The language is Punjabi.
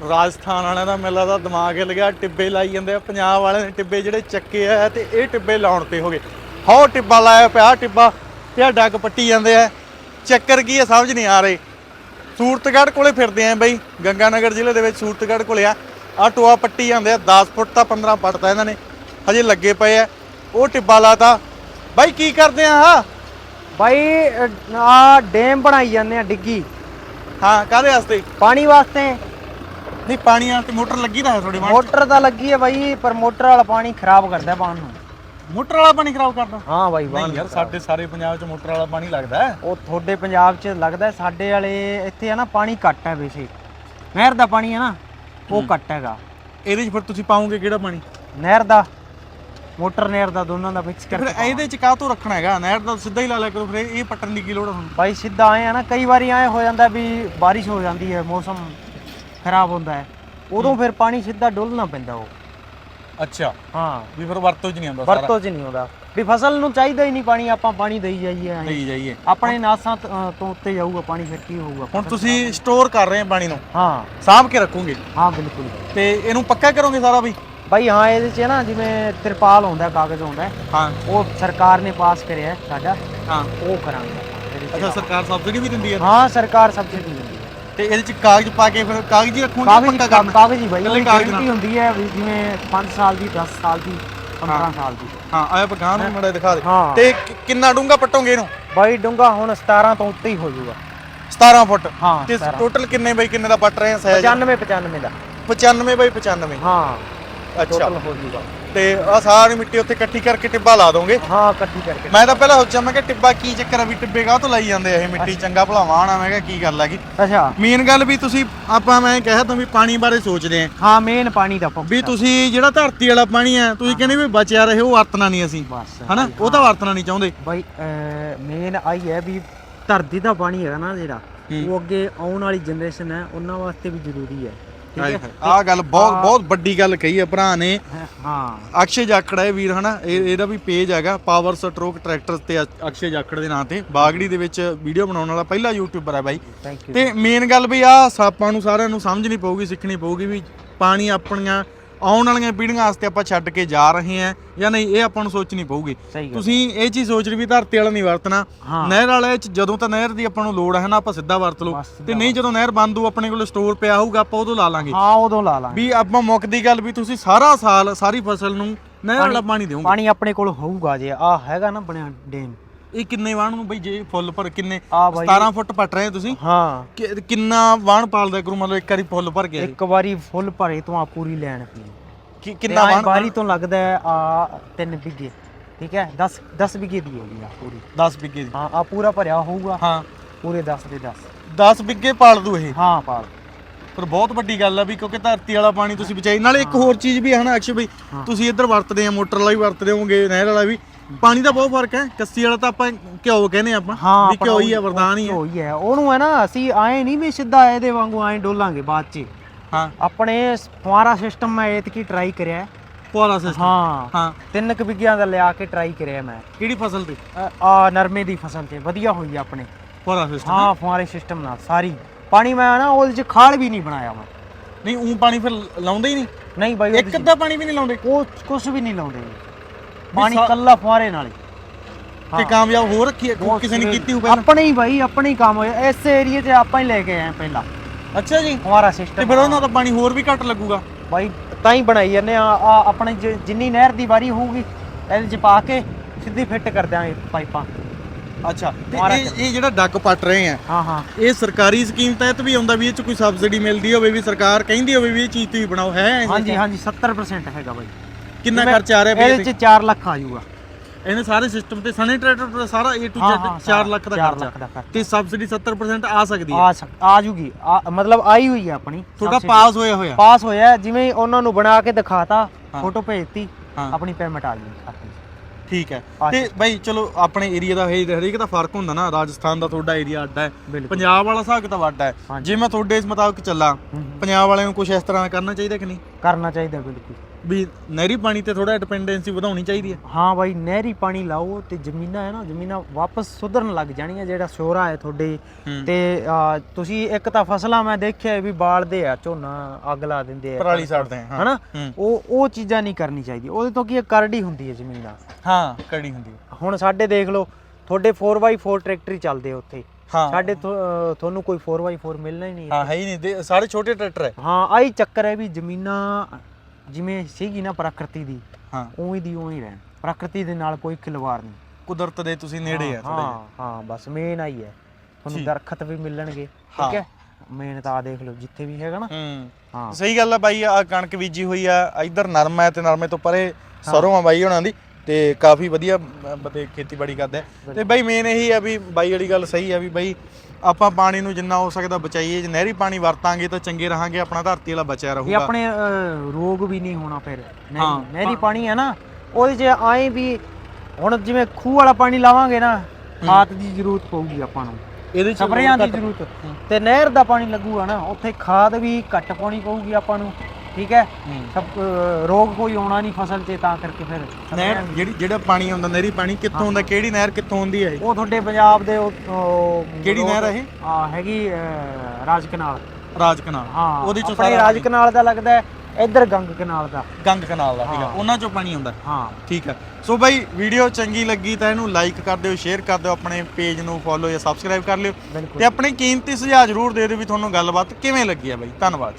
ਰਾਜਸਥਾਨ ਵਾਲਿਆਂ ਦਾ ਮੇਲਾ ਦਾ ਦਿਮਾਗ ਹਿੱਲ ਗਿਆ ਟਿੱਬੇ ਲਾਈ ਜਾਂਦੇ ਆ ਪੰਜਾਬ ਵਾਲਿਆਂ ਨੇ ਟਿੱਬੇ ਜਿਹੜੇ ਚੱਕੇ ਆ ਤੇ ਇਹ ਟਿੱਬੇ ਲਾਉਣ ਤੇ ਹੋ ਗਏ। ਹੋ ਟਿੱਬਾ ਲਾਇਆ ਪਿਆ ਟਿੱਬਾ ਤੇ ਆ ਡੱਗ ਪੱਟੀ ਜਾਂਦੇ ਆ। ਚੱਕਰ ਕੀ ਆ ਸਮਝ ਨਹੀਂ ਆ ਰਹੀ। ਸੂਰਤਗੜ੍ਹ ਕੋਲੇ ਫਿਰਦੇ ਆਂ ਬਈ ਗੰਗਾਨਗਰ ਜ਼ਿਲ੍ਹੇ ਦੇ ਵਿੱਚ ਸੂਰਤਗੜ੍ਹ ਕੋਲੇ ਆ। ਆ ਟੋਆ ਪੱਟੀ ਜਾਂਦੇ ਆ 10 ਫੁੱਟ ਤਾਂ 15 ਪੱਟਦਾ ਇਹਨਾਂ ਨੇ ਹਜੇ ਲੱਗੇ ਪਏ ਆ। ਉਹ ਟਿੱਬਾ ਲਾਤਾ। ਬਾਈ ਕੀ ਕਰਦੇ ਆ ਆ ਬਾਈ ਆ ਡੈਮ ਬਣਾਈ ਜਾਂਦੇ ਆ ਡਿੱਗੀ। ਹਾਂ ਕਾਹਦੇ ਵਾਸਤੇ? ਪਾਣੀ ਵਾਸਤੇ। ਨਹੀਂ ਪਾਣੀ ਵਾਲੀ ਤੇ ਮੋਟਰ ਲੱਗੀ ਤਾਂ ਹੈ ਥੋੜੀ ਮਾੜੀ ਮੋਟਰ ਤਾਂ ਲੱਗੀ ਹੈ ਬਾਈ ਪਰ ਮੋਟਰ ਵਾਲਾ ਪਾਣੀ ਖਰਾਬ ਕਰਦਾ ਬਾਣ ਨੂੰ। ਮੋਟਰ ਵਾਲਾ ਪਾਣੀ ਖਰਾਬ ਕਰਦਾ? ਹਾਂ ਬਾਈ ਨਹੀਂ ਬਾਣ ਯਾਰ ਸਾਡੇ ਸਾਰੇ ਪੰਜਾਬ 'ਚ ਮੋਟਰ ਵਾਲਾ ਪਾਣੀ ਲੱਗਦਾ ਹੈ। ਉਹ ਤੁਹਾਡੇ ਪੰਜਾਬ 'ਚ ਲੱਗਦਾ ਹੈ, ਸਾਡੇ ਵਾਲੇ ਇੱਥੇ ਆ ਨਾ ਪਾਣੀ ਘੱਟ ਹੈ ਵੈਸੇ। ਨਹਿਰ ਦਾ ਪਾਣੀ ਹੈ ਨਾ ਉਹ ਘੱਟ ਹੈਗਾ। ਇਹਦੇ 'ਚ ਫਿਰ ਤੁਸੀਂ ਪਾਉਂਗੇ ਕਿਹੜਾ ਪਾਣੀ? ਨਹਿਰ ਦਾ ਮੋਟਰ ਨਹਿਰ ਦਾ ਦੋਨਾਂ ਦਾ ਮਿਕਸ ਫਿਰ ਕਰਕੇ ਇਹਦੇ 'ਚ ਕਾਹ ਤੋਂ ਰੱਖਣਾ ਹੈਗਾ? ਨਹਿਰ ਦਾ ਸਿੱਧਾ ਹੀ ਲਾ ਲਿਆ ਕਰੋ ਫਿਰ ਇਹ ਪੱਟਣ ਦੀ ਕੀ ਲੋੜ ਤੁਹਾਨੂੰ? ਬਾਈ ਸਿੱਧਾ ਆਏ ਆ ਨਾ ਕਈ ਵਾਰੀ ਆਏ ਹੋ ਜਾਂਦਾ ਵੀ ਬਾਰਿਸ਼ ਹੋ ਜਾਂਦੀ ਹੈ ਮੌਸਮ ਖਰਾਬ ਹੁੰਦਾ ਹੈ। ਉਦੋਂ ਫਿਰ ਪਾਣੀ ਸਿੱਧਾ ਡੁੱਲਣਾ ਪੈਂਦਾ ਉਹ। ਅੱਛਾ। ਹਾਂ। ਵੀ ਫਿਰ ਵਰਤੋਂ 'ਚ ਨਹੀਂ ਆਉਂਦਾ ਸਾਰਾ। ਵਰਤੋਂ 'ਚ ਨਹੀਂ ਆਉਂਦਾ। ਵੀ ਫਸਲ ਨੂੰ ਚਾਹੀਦਾ ਹੀ ਨਹੀਂ ਪਾਣੀ ਆਪਾਂ ਪਾਣੀ ਦੇਈ ਜਾਈਏ ਐਂ। ਲਈ ਜਾਈਏ। ਆਪਣੇ ਨਾਸਾਂ ਤ- ਅ, ਤੋਂ ਉੱਤੇ ਜਾਊਗਾ ਪਾਣੀ ਫਿਰ ਕੀ ਹੋਊਗਾ ਹੁਣ ਤੁਸੀਂ ਸਟੋਰ ਕਰ ਰਹੇ ਆ ਪਾਣੀ ਨੂੰ। ਹਾਂ। ਸਾਂਭ ਕੇ ਰੱਖੋਗੇ। ਹਾਂ ਬਿਲਕੁਲ। ਤੇ ਇਹਨੂੰ ਪੱਕਾ ਕਰੋਗੇ ਸਾਰਾ ਵੀ? ਬਾਈ ਹਾਂ ਇਹਦੇ 'ਚ ਨਾ ਜਿਵੇਂ ਤਿਰਪਾਲ ਹੁੰਦਾ ਕਾਗਜ਼ ਹੁੰਦਾ ਹੈ, ਹਾਂ ਉਹ ਸਰਕਾਰ ਨੇ ਪਾਸ ਕਰਿਆ ਹੈ ਸਾਡਾ। ਹਾਂ। ਉਹ ਕਰਾਂਗੇ ਆਪਾਂ ਇਹਦੇ 'ਚ। ਅੱਛਾ ਸਰਕਾਰ ਸਬਸਿਡੀ ਵੀ ਦਿੰਦੀ ਹੈ। ਹਾਂ ਸਰਕਾਰ ਸਬਸਿਡੀ ਦਿੰਦੀ ਹੈ। ਤੇ ਇਹਦੇ 'ਚ ਕਾਗਜ਼ ਪਾ ਕੇ ਫਿਰ ਕਾਗਜ਼ ਰੱਖੋਗੇ ਕਾਗਜ਼ ਪੱਕਾ ਕਾ- ਕਰਨਾ? ਕਾਗਜ਼ ਬਾਈ ਇਕੱਲੇ ਕਾਗਜ਼ ਗਾਰੰਟੀ ਹੁੰਦੀ ਹੈ ਵੀ ਜਿਵੇਂ 5 ਸਾਲ ਦੀ 10 ਸਾਲ ਦੀ 15 ਸਾਲ ਦੀ। ਹਾਂ ਆਇਆ ਪਕਾਨ ਨੂੰ ਮੜਾ ਦਿਖਾ ਦੇ। ਹਾਂ। ਤੇ ਕਿ- ਕਿੰਨਾ ਡੂੰਗਾ ਪੱਟੋਗੇ ਇਹਨੂੰ? ਬਾਈ ਡੂੰਗਾ ਹੁਣ 17 ਤੋਂ ਉੱਤੇ ਹੀ ਹੋ ਜਾਊਗਾ। 17 ਫੁੱਟ? ਹਾਂ ਤੇ 17 ਟੋਟਲ ਕਿੰਨੇ ਬਾਈ ਕਿੰਨੇ ਦਾ ਪੱਟ ਰਹੇ ਆ ਸਾਈਜ਼ 95 95 ਦਾ। 95 ਬਾਈ 95 ਹਾਂ। ਅੱਛਾ। ਟੋਟਲ ਹੋ ਜਾਊਗਾ ਤੇ ਆ ਸਾਰੀ ਮਿੱਟੀ ਉੱਥੇ ਇਕੱਠੀ ਕਰਕੇ ਟਿੱਬਾ ਲਾ ਦੋਗੇ? ਹਾਂ ਇਕੱਠੀ ਕਰਕੇ। ਮੈਂ ਤਾਂ ਪਹਿਲਾਂ ਸੋਚਿਆ ਮੈਂ ਕਿ ਟਿੱਬਾ ਕੀ ਚੱਕਰ ਆ ਵੀ ਟਿੱਬੇ ਕਾਹ ਤੋਂ ਲਾਈ ਜਾਂਦੇ ਆ ਇਹ ਮਿੱਟੀ? ਚੰਗਾ ਭਲਾਵਾਂ ਆਣਾ ਮੈਂ ਕਿਹਾ ਕੀ ਗੱਲ ਹੈਗੀ? ਅੱਛਾ। ਮੇਨ ਗੱਲ ਵੀ ਤੁਸੀਂ ਆਪਾਂ ਮੈਂ ਕਹਿਆ ਤਾਂ ਵੀ ਪਾਣੀ ਬਾਰੇ ਸੋਚਦੇ ਆ। ਹਾਂ ਮੇਨ ਪਾਣੀ ਦਾ ਪੰਪ ਵੀ ਤੁਸੀਂ ਜਿਹੜਾ ਧਰਤੀ ਵਾਲਾ ਪਾਣੀ ਆ ਤੁਸੀਂ ਕਹਿੰਦੇ ਵੀ ਬਚਿਆ ਰਹੇ ਉਹ ਵਰਤਣਾ ਨਹੀਂ ਅਸੀਂ। ਬਸ ਹਨਾ? ਉਹ ਤਾਂ ਵਰਤਣਾ ਨਹੀਂ ਚਾਹੁੰਦੇ। ਬਾਈ ਮੇਨ ਆਈ ਹੈ ਵੀ ਧਰਤੀ ਦਾ ਪਾਣੀ ਹੈਗਾ ਨਾ ਜਿਹੜਾ ਉਹ ਅੱਗੇ ਆਉਣ ਵਾਲੀ ਜਨਰੇਸ਼ਨ ਹੈ ਉਹਨਾਂ ਵਾਸਤੇ ਵੀ ਜ਼ਰੂਰੀ ਹੈ। ਆਹ ਗੱਲ ਬਹੁਤ ਬਹੁਤ ਵੱਡੀ ਗੱਲ ਕਹੀ ਹੈ ਭਰਾ ਨੇ। ਹਾਂ। ਅਕਸ਼ੇ ਜਾਖੜ ਹੈ ਵੀਰ ਹਨਾ? ਇਹ ਇਹਦਾ ਵੀ ਪੇਜ ਹੈਗਾ ਪਾਵਰ ਸਟਰੋਕ ਟਰੈਕਟਰ ਤੇ ਅਕਸ਼ੇ ਜਾਖੜ ਦੇ ਨਾਂ ਤੇ। ਬਾਗੜੀ ਦੇ ਵਿੱਚ ਵੀਡੀਓ ਬਣਾਉਣ ਵਾਲਾ ਪਹਿਲਾ ਯੂਟਿਊਬਰ ਹੈ ਬਾਈ। ਥੈਂਕ ਯੂ ਤੇ ਮੇਨ ਗੱਲ ਵੀ ਆ ਆਪਾਂ ਨੂੰ ਸਾਰਿਆਂ ਨੂੰ ਸਮਝਣੀ ਪਊਗੀ ਸਿੱਖਣੀ ਪਊਗੀ ਵੀ ਪਾਣੀ ਆਪਣੀਆਂ ਆਉਣ ਵਾਲੀਆਂ ਪੀੜ੍ਹੀਆਂ ਵਾਸਤੇ ਆਪਾਂ ਛੱਡ ਕੇ ਜਾ ਰਹੇ ਹਾਂ। ਜਾਂ ਨਹੀਂ ਇਹ ਆਪਾਂ ਨੂੰ ਸੋਚਣੀ ਪਊਗੀ। ਸਹੀ ਗੱਲ ਤੁਸੀਂ ਇਹ ਚੀਜ਼ ਸੋਚ ਰਹੇ ਵੀ ਧਰਤੀ ਵਾਲਾ ਨਹੀਂ ਵਰਤਣਾ। ਨਹਿਰ ਵਾਲੇ ਚ ਜਦੋਂ ਤਾਂ ਨਹਿਰ ਦੀ ਆਪਾਂ ਨੂੰ ਲੋੜ ਹੈ ਨਾ ਆਪਾਂ ਸਿੱਧਾ ਵਰਤ ਲਓ। ਤੇ ਨਹੀਂ ਜਦੋਂ ਨਹਿਰ ਬੰਦ ਹੋ ਆਪਣੇ ਕੋਲ ਸਟੋਰ ਪਿਆ ਹੋਊਗਾ ਆਪਾਂ ਉਦੋਂ ਲਾ ਲਾਂਗੇ। ਹਾਂ ਉਦੋਂ ਲਾ ਲਾਂਗੇ। ਵੀ ਆਪਾਂ ਮੁੱਕਦੀ ਗੱਲ ਵੀ ਤੁਸੀਂ ਸਾਰਾ ਸਾਲ ਸਾਰੀ ਫਸਲ ਨੂੰ ਨਹਿਰ ਵਾਲਾ ਪਾਣੀ ਦਿਓਗੇ। ਪਾਣੀ ਆਪਣੇ ਕੋਲ ਹੋਊਗਾ ਜੇ। ਆ ਹੈਗਾ ਨਾ ਬਣਿਆ ਡੈਮ। ਇਹ ਕਿੰਨੇ ਵਾਣ ਨੂੰ ਬਈ ਜੇ ਫੁੱਲ ਭਰ ਕਿੰਨੇ? ਆ ਬਾਈ। 17 ਫੁੱਟ ਪੱਟ ਰਹੇ ਤੁਸੀਂ? ਹਾਂ। ਕਿ- ਕਿੰਨਾ ਵਾਣ ਪਾਲਦਾ ਕਰੂ ਮਤਲਬ ਇੱਕ ਵਾਰੀ ਫੁੱਲ ਭਰ ਗਿਆ ਇੱਕ ਵਾਰੀ ਫੁੱਲ ਭਰੇ ਤੋਂ ਆ ਪੂਰੀ ਲੈਣ। ਪੀ ਕਿ ਕਿੰਨਾ ਵਾਣ ਵਾਰੀ ਤੋਂ ਲੱਗਦਾ ਹੈ ਆ 3 ਵਿਗੇ ਠੀਕ ਹੈ? 10 10 ਵਿਗੇ ਦੀ ਹੋਗੀ ਆ ਪੂਰੀ। 10 ਬਿੱਗੇ ਦੀ। ਹਾਂ ਆ ਪੂਰਾ ਭਰਿਆ ਹੋਊਗਾ। ਹਾਂ। ਪੂਰੇ 10 ਦੇ 10 10 ਬਿੱਗੇ ਪਾਲ ਦੂ ਇਹ? ਹਾਂ ਪਾਲ। ਪਰ ਬਹੁਤ ਵੱਡੀ ਗੱਲ ਆ ਵੀ ਕਿਉਂਕਿ ਧਰਤੀ ਵਾਲਾ ਪਾਣੀ ਤੁਸੀਂ ਬਚਾਈ। ਨਾਲੇ ਇੱਕ ਹੋਰ ਚੀਜ਼ ਵੀ ਹੈ ਨਾ ਅਕਸ਼ੇ ਬਈ ਤੁਸੀਂ ਇੱਧਰ ਵਰਤਦੇ ਆ ਮੋਟਰ ਵਾਲਾ ਵੀ ਵਰਤਦੇ ਹੋਵੋਗੇ ਨਹਿਰ ਵਾਲਾ ਵੀ। ਪਾਣੀ ਦਾ ਬਹੁਤ ਫ਼ਰਕ ਹੈ ਕੱਸੀ ਵਾਲਾ ਤਾਂ ਆਪਾਂ ਘਿਓ ਕਹਿੰਦੇ ਆਪਾਂ ਹਾਂ ਵੀ ਘਿਓ ਹੀ ਆ ਵਰਦਾਨ ਹੀ ਆ ਹੋਈ ਹੈ ਉਹਨੂੰ ਹੈ ਨਾ ਅਸੀਂ ਆਏ ਨਹੀਂ ਵੀ ਸਿੱਧਾ ਇਹਦੇ ਵਾਂਗੂ ਆਏ ਡੋਲਾਂਗੇ ਬਾਅਦ ਚ। ਹਾਂ। ਆਪਣੇ ਫੁਆਰਾ ਸਿਸਟਮ ਮੈਂ ਐਤਕੀ ਟਰਾਈ ਕਰਿਆ। ਹੈ। ਪੋਲਾ ਸਿਸਟਮ ਹਾਂ। ਹਾਂ। ਤਿੰਨ ਕੁ ਵਿਗਿਆਂ ਦਾ ਲਿਆ ਕੇ ਟਰਾਈ ਕਰਿਆ ਮੈਂ। ਕਿਹੜੀ ਫਸਲ ਤੇ? ਆ ਨਰਮੇ ਦੀ ਫਸਲ ਤੇ ਵਧੀਆ ਹੋਈ ਆਪਣੇ। ਪੋਲਾ ਸਿਸਟਮ ਹਾਂ ਫੁਆਰੇ ਸਿਸਟਮ ਨਾਲ ਸਾਰੀ। ਪਾਣੀ ਮੈਂ ਨਾ ਉਹਦੇ ਚ ਖਾਲ ਵੀ ਨਹੀਂ ਬਣਾਇਆ ਮੈਂ। ਨਹੀਂ ਉਹ ਪਾਣੀ ਫਿਰ ਲਾਉਂਦੇ ਹੀ ਨਹੀਂ? ਨਹੀਂ ਬਾਈ ਇੱਕ ਅੱਧਾ ਪਾਣੀ ਵੀ ਨਹੀਂ ਲਾਉਂਦੇ? ਉਹ ਕੁਝ ਵੀ ਨਹੀਂ ਲਾਉਂਦੇ। ਪਾਣੀ ਕੱਲਾ ਫੁਆਰੇ ਨਾਲ ਹੀ। ਤੇ ਕਾਮਯਾਬ ਹੋ ਰੱਖੀ ਹੈ ਕੋਈ ਕਿਸੇ ਨੇ ਕੀਤੀ ਹੋ ਪਹਿਲਾਂ ਆਪਣੇ ਹੀ ਬਾਈ ਆਪਣੇ ਹੀ ਕੰਮ ਹੋਇਆ। ਇਸ ਏਰੀਏ 'ਚ ਆਪਾਂ ਹੀ ਲੈ ਕੇ ਆਏ ਪਹਿਲਾਂ। ਅੱਛਾ ਜੀ। ਫੁਆਰਾ ਤੇ ਸਿਸਟਮ ਫਿਰ ਉਹਨਾਂ ਦਾ ਪਾਣੀ ਹੋਰ ਵੀ ਘੱਟ ਲੱਗੂਗਾ। ਬਾਈ ਤਾਂ ਹੀ ਬਣਾਈ ਜਾਂਦੇ ਆ ਆ ਆਪਣੇ ਜ- ਜਿੰਨੀ ਨਹਿਰ ਦੀ ਵਾਰੀ ਹੋਊਗੀ ਇਹਦੇ 'ਚ ਪਾ ਕੇ ਸਿੱਧੀ ਫਿੱਟ ਕਰ ਦਿਆਂਗੇ ਪਾਈਪਾਂ। ਅੱਛਾ। ਤੇ ਦੁਬਾਰਾ ਇਹ ਇਹ ਜਿਹੜਾ ਡੱਕ ਪੱਟ ਰਹੇ ਆ ਹਾਂ ਹਾਂ। ਇਹ ਸਰਕਾਰੀ ਸਕੀਮ ਤਹਿਤ ਵੀ ਆਉਂਦਾ ਵੀ ਇਹ ਚ ਕੋਈ ਸਬਸਿਡੀ ਮਿਲਦੀ ਹੋਵੇ ਵੀ ਸਰਕਾਰ ਕਹਿੰਦੀ ਹੋਵੇ ਵੀ ਇਹ ਚੀਜ਼ ਤੁਸੀਂ ਬਣਾਓ ਹੈ ਇਹ? ਹਾਂਜੀ ਹਾਂਜੀ 70% ਹੈਗਾ ਬਾਈ। ਕਿੰਨਾ ਜਿਵੇਂ ਖਰਚਾ ਆ ਰਿਹਾ ਵੀ ਇਹਦੇ 'ਚ 4 ਲੱਖ ਆ ਜਾਊਗਾ। ਇਹਨੇ ਸਾਰੇ ਸਿਸਟਮ ਤੇ ਸਨੇ ਟਰੈਕਟਰ ਦਾ ਸਾਰਾ A to ਹਾਂ, Z ਹਾਂ, 4 ਲੱਖ ਦਾ ਚਾਰ ਖਰਚਾ। ਲੱਖ ਦਾ ਖਰਚਾ। ਤੇ ਸਬਸਿਡੀ 70% ਆ ਸਕਦੀ ਹੈ। ਆ ਸਕ- ਆ ਜੂਗੀ। ਆ- ਮਤਲਬ ਆਈ ਹੋਈ ਹੈ ਆਪਣੀ ਤੁਹਾਡਾ subsidy। ਪਾਸ ਹੋਇਆ ਹੋਇਆ। ਪਾਸ ਹੋਇਆ ਜਿਵੇਂ ਹੀ ਉਹਨਾਂ ਨੂੰ ਬਣਾ ਕੇ ਦਿਖਾਤਾ ਫੋਟੋ ਭੇਜਤੀ ਹਾਂ। ਆਪਣੀ ਪੇਮੈਂਟ ਆ ਗਈ ਖਾਤੇ 'ਚ ਠੀਕ ਹੈ। ਆ ਤੇ ਬਾਈ ਚਲੋ ਆਪਣੇ ਏਰੀਆ ਦਾ ਇਹ ਹਰੇਕ ਦਾ ਫ਼ਰਕ ਹੁੰਦਾ ਨਾ। ਰਾਜਸਥਾਨ ਦਾ ਤੁਹਾਡਾ ਏਰੀਆ ਅੱਡਾ ਹੈ। ਬਿਲਕੁਲ। ਪੰਜਾਬ ਵਾਲਾ ਹਿਸਾਬ ਕਿਤਾਬ ਅੱਡਾ ਹੈ। ਹਾਂਜੀ। ਜੇ ਮੈਂ ਤੁਹਾਡੇ ਇਸ ਮੁਤਾਬਕ ਚੱਲਾਂ ਹੂੰ। ਪੰਜਾਬ ਵਾਲਿਆਂ ਨੂੰ ਕੁਝ ਇਸ ਤਰ੍ਹਾਂ ਕਰਨਾ ਚਾਹੀਦਾ ਕਿ ਨਹੀਂ? ਕਰਨਾ ਚਾਹੀਦਾ ਬਿਲਕੁਲ। ਵੀ ਨਹਿਰੀ ਪਾਣੀ ਤੇ ਥੋੜਾ ਡਿਪੈਂਡੈਂਸੀ ਵਧਾਉਣੀ ਚਾਹੀਦੀ ਹੈ। ਹਾਂ ਬਾਈ ਨਹਿਰੀ ਪਾਣੀ ਲਾਓ ਤੇ ਜ਼ਮੀਨਾਂ ਹੈ ਨਾ ਜ਼ਮੀਨਾਂ ਵਾਪਸ ਸੁਧਰਨ ਲੱਗ ਜਾਣੀਆਂ ਜਿਹੜਾ ਸ਼ੋਰਾ ਹੈ ਤੁਹਾਡੇ। ਤੇ ਆ, ਤੁਸੀਂ ਇੱਕ ਤਾਂ ਫਸਲਾਂ ਮੈਂ ਦੇਖਿਆ ਵੀ ਬਾਲਦੇ ਆ ਝੋਨਾ ਅੱਗ ਲਾ ਦਿੰਦੇ ਆ ਪਰਾਲੀ ਛੱਡਦੇ ਹਾਂ। ਹਨਾ? ਹੂੰ। ਉਹ ਉਹ ਚੀਜ਼ਾਂ ਨਹੀਂ ਕਰਨੀ ਚਾਹੀਦੀ। ਉਹਦੇ ਤੋਂ ਕੀ ਹੈ, ਕਰੜੀ ਹੁੰਦੀ ਹੈ ਜ਼ਮੀਨਾਂ। ਹਾਂ ਕੜੀ ਹੁੰਦੀ ਹੈ। ਹੁਣ ਸਾਡੇ ਦੇਖ ਲਓ ਤੁਹਾਡੇ 4x4 ਟਰੈਕਟਰ ਹੀ ਚੱਲਦੇ ਆ ਉੱਥੇ। ਹਾਂ। ਸਾਡੇ ਤੋਂ, ਅ, ਤੁਹਾਨੂੰ ਕੋਈ 4x4 ਮਿਲਣਾ ਹੀ ਨਹੀਂ ਹਾਂ ਹੈ ਹੀ ਨਹੀਂ। ਦੇ- ਸਾਰੇ ਛੋਟੇ ਟਰੈਕਟਰ ਹੈ। ਹਾਂ ਆਹੀ ਚੱਕਰ ਹੈ ਵੀ ਜ਼ਮੀਨਾਂ ਜਿਵੇਂ ਸੀਗੀ ਨਾ ਪ੍ਰਕਿਰਤੀ ਦੀ ਹਾਂ। ਉਵੇਂ ਦੀ ਉਵੇਂ ਹੀ ਰਹਿਣ। ਪ੍ਰਕਿਰਤੀ ਦੇ ਨਾਲ ਕੋਈ ਖਿਲਵਾੜ ਨਹੀਂ। ਕੁਦਰਤ ਦੇ ਤੁਸੀਂ ਨੇੜੇ ਆ ਥੋੜੇ ਹਾਂ ਹਾਂ ਬਸ ਮੇਨ ਆਈ ਹੈ। ਤੁਹਾਨੂੰ। ਦਰਖਤ ਵੀ ਮਿਲਣਗੇ। ਠੀਕ ਹੈ? ਮੇਨ ਤਾਂ ਦੇਖ ਲਓ ਜਿੱਥੇ ਵੀ ਹੈਗਾ ਨਾ। ਹੂੰ। ਸਹੀ ਗੱਲ ਆ ਬਾਈ ਆ ਕਣਕ ਬੀਜੀ ਹੋਈ ਆ ਇੱਧਰ ਨਰਮਾ ਹੈ ਤੇ ਨਰਮੇ ਤੋਂ ਪਰੇ ਸਰੋਂ ਆ ਬਾਈ ਉਹਨਾਂ ਦੀ ਤੇ ਕਾਫੀ ਵਧੀਆ ਬੰਦੇ ਖੇਤੀਬਾੜੀ ਕਰਦੇ ਤੇ ਬਾਈ ਮੇਨ ਇਹੀ ਆ ਵੀ ਬਾਈ ਵਾਲੀ ਗੱਲ ਸਹੀ ਆ ਵੀ ਬਾਈ ਆਪਾਂ ਪਾਣੀ ਨੂੰ ਜਿੰਨਾ ਹੋ ਸਕਦਾ ਬਚਾਈਏ ਜੇ ਨਹਿਰੀ ਪਾਣੀ ਵਰਤਾਂਗੇ ਤਾਂ ਚੰਗੇ ਰਹਾਂਗੇ ਆਪਣਾ ਧਰਤੀ ਵਾਲਾ ਬਚਿਆ ਇਹ ਰਹੂਗਾ। ਆਪਣੇ ਅ, ਰੋਗ ਵੀ ਨਹੀਂ ਹੋਣਾ ਫਿਰ। ਹਾਂ। ਨਹਿਰੀ ਨਹਿਰੀ ਪਾਣੀ ਹੈ ਨਾ ਉਹਦੇ 'ਚ ਆਏ ਵੀ ਹੁਣ ਜਿਵੇਂ ਖੂਹ ਵਾਲਾ ਪਾਣੀ ਲਾਵਾਂਗੇ ਨਾ ਖਾਦ ਦੀ ਜ਼ਰੂਰਤ ਪਊਗੀ ਆਪਾਂ ਨੂੰ। ਇਹਦੇ ਚ ਸਪਰੇਆਂ ਦੀ ਜ਼ਰੂਰਤ। ਤੇ ਨਹਿਰ ਦਾ ਪਾਣੀ ਲੱਗੂਗਾ ਨਾ ਉੱਥੇ ਖਾਦ ਵੀ ਘੱਟ ਪਾਉਣੀ ਪਊਗੀ ਆਪਾਂ ਨੂੰ। ਠੀਕ ਹੈ? ਹੂੰ। ਸਭ ਅ, ਰੋਗ ਕੋਈ ਆਉਣਾ ਨਹੀਂ ਫਸਲ 'ਤੇ ਤਾਂ ਕਰਕੇ ਫਿਰ ਨਹਿਰ ਜਿਹੜੀ ਜਿਹੜਾ ਪਾਣੀ ਆਉਂਦਾ ਨਹਿਰੀ ਪਾਣੀ ਕਿੱਥੋਂ ਆਉਂਦਾ ਕਿਹੜੀ ਨਹਿਰ ਕਿੱਥੋਂ ਆਉਂਦੀ ਹੈ ਇਹ? ਉਹ ਤੁਹਾਡੇ ਪੰਜਾਬ ਦੇ ਉਹ- ਉਹ ਕਿਹੜੀ ਨਹਿਰ ਹੈ ਇਹ? ਆ ਹੈਗੀ ਅ, ਰਾਜ ਕਨਾਲ ਰਾਜ ਕਨਾਲ ਹਾਂ ਉਹਦੇ ਚੋਂ ਆਪਣੇ ਸਾਰਾ ਰਾਜ ਕਨਾਲ ਦਾ ਲੱਗਦਾ ਹੈ ਇੱਧਰ ਗੰਗ ਕਨਾਲ ਦਾ। ਗੰਗ ਕਨਾਲ ਦਾ ਠੀਕ ਆ ਹਾਂ। ਉਹਨਾਂ ਚੋਂ ਪਾਣੀ ਆਉਂਦਾ ਹਾਂ। ਠੀਕ ਆ ਸੋ ਬਾਈ ਵੀਡੀਓ ਚੰਗੀ ਲੱਗੀ ਤਾਂ ਇਹਨੂੰ ਲਾਈਕ ਕਰ ਦਿਓ ਸ਼ੇਅਰ ਕਰ ਦਿਓ ਆਪਣੇ ਪੇਜ ਨੂੰ ਫੋਲੋ ਜਾਂ ਸਬਸਕ੍ਰਾਈਬ ਕਰ ਲਿਓ। ਬਿਲਕੁਲ। ਤੇ ਆਪਣੇ ਕੀਮਤੀ ਸੁਝਾਅ ਜ਼ਰੂਰ ਦੇ ਦਿਓ ਵੀ ਤੁਹਾਨੂੰ ਗੱਲਬਾਤ ਕਿਵੇਂ ਲੱਗੀ ਆ ਬਾਈ। ਧੰਨਵਾਦ।